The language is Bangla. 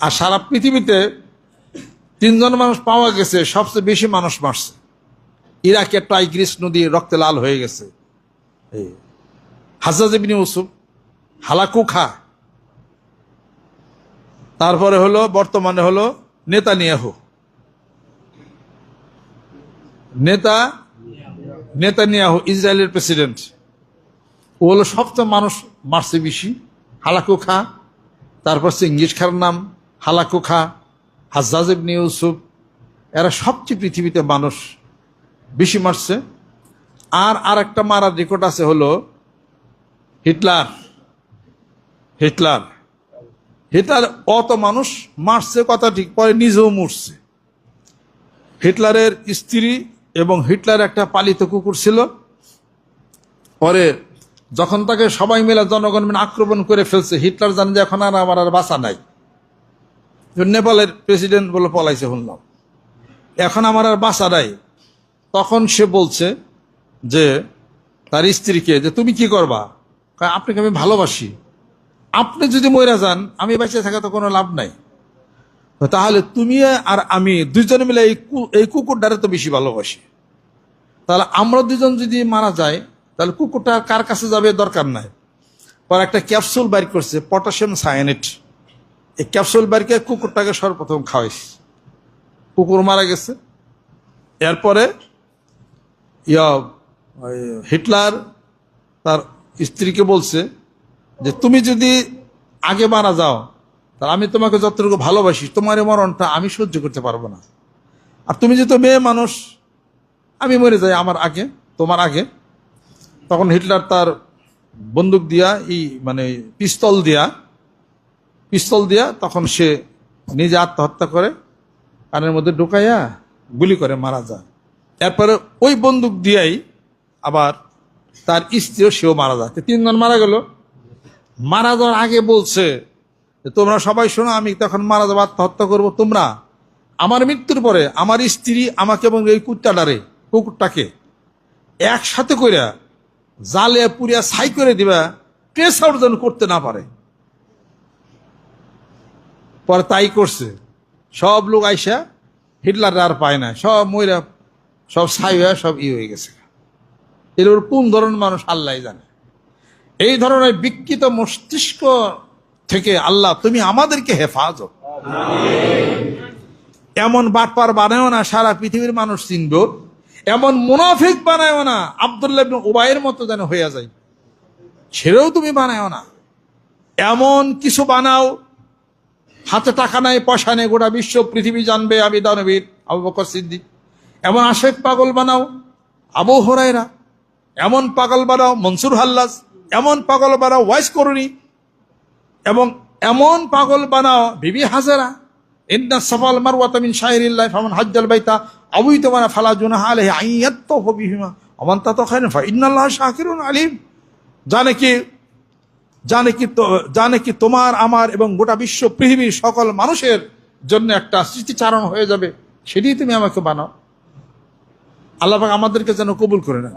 আর সারা পৃথিবীতে তিনজন মানুষ পাওয়া গেছে, সবচেয়ে বেশি মানুষ মারছে। ইরাকে টাইগ্রিস নদী রক্তে লাল হয়ে গেছে। এই হাজাজ ইউসুফ হালাকু খা। তারপরে হলো, বর্তমানে হলো নেতা নেতানিয়াহু। নেতা নেতা নেতানিয়াহু, ইসরায়েলের প্রেসিডেন্ট। ও হলো সবচেয়ে মানুষ মারছে বেশি, হালাকু খা। তারপর চেঙ্গিস খার নাম। হালাকু খা হাজ্জাজ ইবনে ইউসুফ, এরা সবচেয়ে পৃথিবীতে মানুষ বেশি মারছে। আর আর একটা মারার রেকর্ড আছে হলো হিটলার। হিটলার। হিটলার অত মানুষ মারছে, কথা ঠিক, পরে নিজেও মরছে। হিটলারের স্ত্রী এবং হিটলার একটা পালিত কুকুর ছিল। পরে যখন তাকে সবাই মিলে জনগণ আক্রমণ করে ফেলছে, হিটলার জানে যে এখন আর আমার আর বাঁচা নাই। নেপালের প্রেসিডেন্ট বলে পলাইছে শুনলাম। এখন আমার আর বাঁচা নাই। তখন সে বলছে যে, তার স্ত্রীকে যে, তুমি কি করবা? আপনাকে আমি ভালোবাসি। আপনি যদি মরে যান, আমি বেঁচে থাকা তো কোনো লাভ নাই। তাহলে তুমি আর আমি দুইজনে মিলে এই এই কুকুরটারে তো বেশি ভালোবাসি। তাহলে আমরা দুজন যদি মারা যায় তাহলে কুকুরটা কার কাছে যাবে দরকার নাই। পর একটা ক্যাপসুল বাইর করছে, পটাশিয়াম সায়ানেট। এই ক্যাপসুল বাইরকে কুকুরটাকে সর্বপ্রথম খাওয়াইছে। কুকুর মারা গেছে। এরপরে ইয়া হিটলার তার স্ত্রীকে বলছে যে, তুমি যদি আগে মারা যাও, তাহলে আমি তোমাকে যতটুকু ভালোবাসি, তোমার এই মরণটা আমি সহ্য করতে পারব না। আর তুমি যেহেতু মেয়ে মানুষ, আমি মরে যাই আমার আগে, তোমার আগে। তখন হিটলার তার বন্দুক দিয়া, ই মানে পিস্তল দিয়া পিস্তল দিয়া তখন সে নিজে আত্মহত্যা করে, কানের মধ্যে ঢুকাইয়া গুলি করে, মারা যায়। এরপরে ওই বন্দুক দিয়াই আবার তার স্ত্রীও সেও মারা যায়। তিনজন মারা গেল। মারা যাওয়ার আগে বলছে তোমরা সবাই শোনো, আমি তখন মারা যাব, আত্মহত্যা করব। তোমরা আমার মৃত্যুর পরে আমার স্ত্রী আমাকে এবং এই কুত্তাটারে কুকুরটাকে একসাথে কইরা জালে পুরিয়া ছাই করে দিবা ট্রেস আউট যেন করতে না পারে। পরে তাই করছে। সব লোক আইসা হিটলার আর পায় না। সব ময়রা সব ছাই হয়ে সব ই হয়ে গেছে। এর ওর কোন ধরনের মানুষ আল্লাহ জানে? এই ধরনের বিকৃত মস্তিষ্ক থেকে আল্লাহ, তুমি আমাদেরকে হেফাজত। এমন বাটপার বানায়ও না, সারা পৃথিবীর মানুষ চিনব। এমন মুনাফিক বানায়ও না, আবদুল্লাহ উবাইয়ের মতো যেন হইয়া যায়। ছেড়েও তুমি বানায়ও না। এমন কিছু বানাও হাতে টাকা নাই, পয়সা নেই, গোটা বিশ্ব, পৃথিবী জানবে আমি দানবীর আবু বকর সিদ্দিক। এমন আশেক পাগল বানাও, আবু হরাইরা এমন পাগল বানাও, মনসুর হাল্লাস এমন পাগল বানাও, ওয়াইস করুনি। এবং এমন পাগল বানাও, বিবি হাজারা। ইন্না সফাল মারওয়াতা মিন শাহরিল্লাহ ফামান হাজ্জাল বাইতা। আবুই তোমার ফালা জুনাহা আলাইহি আইয়াত্তাফু বিহিমা। ওমান তাতা খায়রান ফা ইন্নাল্লাহ শাকিরুন আলিম। জানে কি জানে কি জানে কি তোমার, আমার এবং গোটা বিশ্ব, পৃথিবীর সকল মানুষের জন্য একটা স্মৃতিচারণ হয়ে যাবে? সেটি তুমি আমাকে বানাও। আল্লাহ আমাদেরকে যেন কবুল করে না